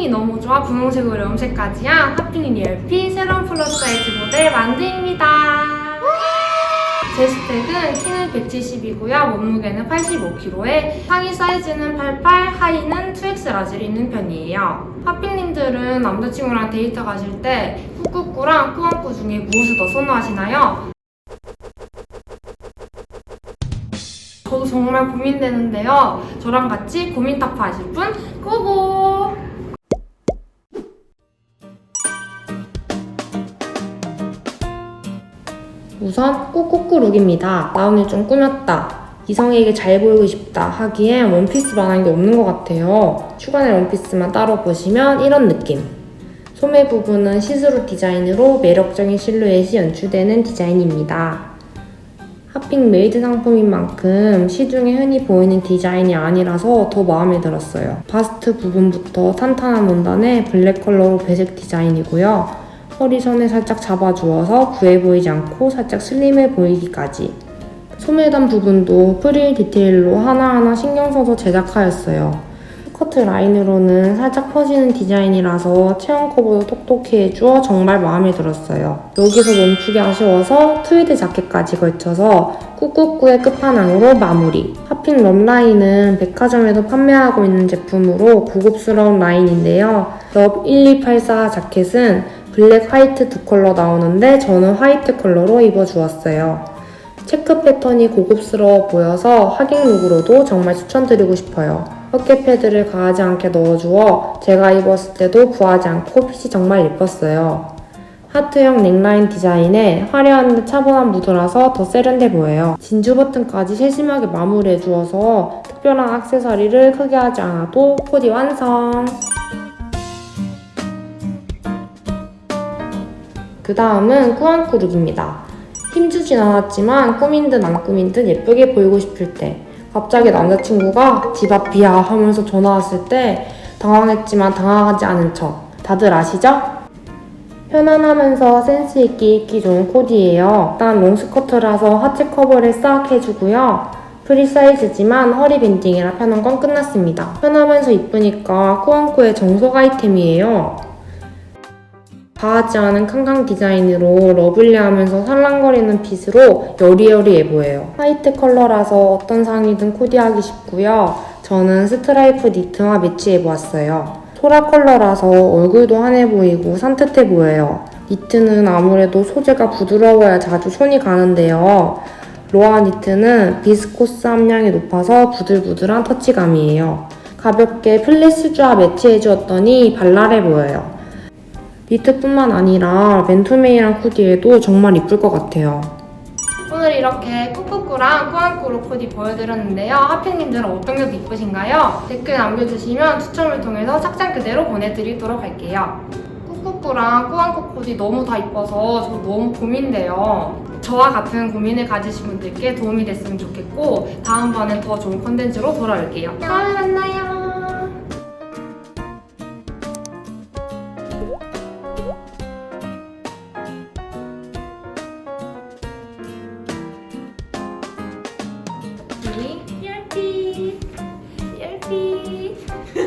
핑이 너무 좋아 분홍색으로 염색까지 한 핫핑 리얼피 새로운 플러스 사이즈 모델 만두입니다. 제 스펙은 키는 170이고요. 몸무게는 85kg에 상의 사이즈는 88, 하의는 2X 라지를 입는 편이에요. 핫핑님들은 남자친구랑 데이트 가실 때 꾸꾸꾸랑 꾸안꾸 중에 무엇을 더 선호하시나요? 저도 정말 고민되는데요. 저랑 같이 고민 타파 하실 분 고고! 우선 꾸꾸꾸 룩입니다. 나 오늘 좀 꾸몄다. 이성에게 잘 보이고 싶다 하기엔 원피스 만한 게 없는 것 같아요. 슈가넬 원피스만 따로 보시면 이런 느낌. 소매 부분은 시스루 디자인으로 매력적인 실루엣이 연출되는 디자인입니다. 핫핑 메이드 상품인 만큼 시중에 흔히 보이는 디자인이 아니라서 더 마음에 들었어요. 바스트 부분부터 탄탄한 원단에 블랙 컬러로 배색 디자인이고요. 허리선에 살짝 잡아주어서 부해 보이지 않고 살짝 슬림해 보이기까지. 소매단 부분도 프릴 디테일로 하나하나 신경 써서 제작하였어요. 스커트 라인으로는 살짝 퍼지는 디자인이라서 체형 커버도 똑똑히 해주어 정말 마음에 들었어요. 여기서 멈추기 아쉬워서 트위드 자켓까지 걸쳐서 꾹꾹꾹의 끝판왕으로 마무리. 핫핑 럽라인은 백화점에도 판매하고 있는 제품으로 고급스러운 라인인데요. 럽 1284 자켓은 블랙 화이트 두 컬러 나오는데 저는 화이트 컬러로 입어주었어요. 체크 패턴이 고급스러워 보여서 하객 룩으로도 정말 추천드리고 싶어요. 어깨 패드를 가하지 않게 넣어주어 제가 입었을 때도 부하지 않고 핏이 정말 예뻤어요. 하트형 넥라인 디자인에 화려한데 차분한 무드라서 더 세련돼 보여요. 진주 버튼까지 세심하게 마무리해 주어서 특별한 액세서리를 크게 하지 않아도 코디 완성! 그 다음은 꾸안꾸 룩입니다. 힘주진 않았지만 꾸민 듯 안 꾸민 듯 예쁘게 보이고 싶을 때 갑자기 남자친구가 집 앞이야 하면서 전화 왔을 때 당황했지만 당황하지 않은 척 다들 아시죠? 편안하면서 센스 있게 입기 좋은 코디예요. 일단 롱스커트라서 하체 커버를 싹 해주고요. 프리 사이즈지만 허리 밴딩이라 편한 건 끝났습니다. 편하면서 이쁘니까 꾸안꾸의 정석 아이템이에요. 과하지 않은 캉캉 디자인으로 러블리하면서 살랑거리는 핏으로 여리여리해 보여요. 화이트 컬러라서 어떤 상의든 코디하기 쉽고요. 저는 스트라이프 니트와 매치해보았어요. 소라 컬러라서 얼굴도 환해 보이고 산뜻해 보여요. 니트는 아무래도 소재가 부드러워야 자주 손이 가는데요. 로아 니트는 비스코스 함량이 높아서 부들부들한 터치감이에요. 가볍게 플리스 주와 매치해주었더니 발랄해 보여요. 니트뿐만 아니라 맨투맨이랑 코디에도 정말 이쁠 것 같아요. 오늘 이렇게 꾸꾸꾸랑 꾸안꾸로 코디 보여드렸는데요. 하핑님들은 어떤 게 더 이쁘신가요? 댓글 남겨주시면 추첨을 통해서 착장 그대로 보내드리도록 할게요. 꾸꾸꾸랑 꾸안꾸 코디 너무 다 이뻐서 저 너무 고민돼요. 저와 같은 고민을 가지신 분들께 도움이 됐으면 좋겠고 다음번엔 더 좋은 컨텐츠로 돌아올게요. 다음에 만나요.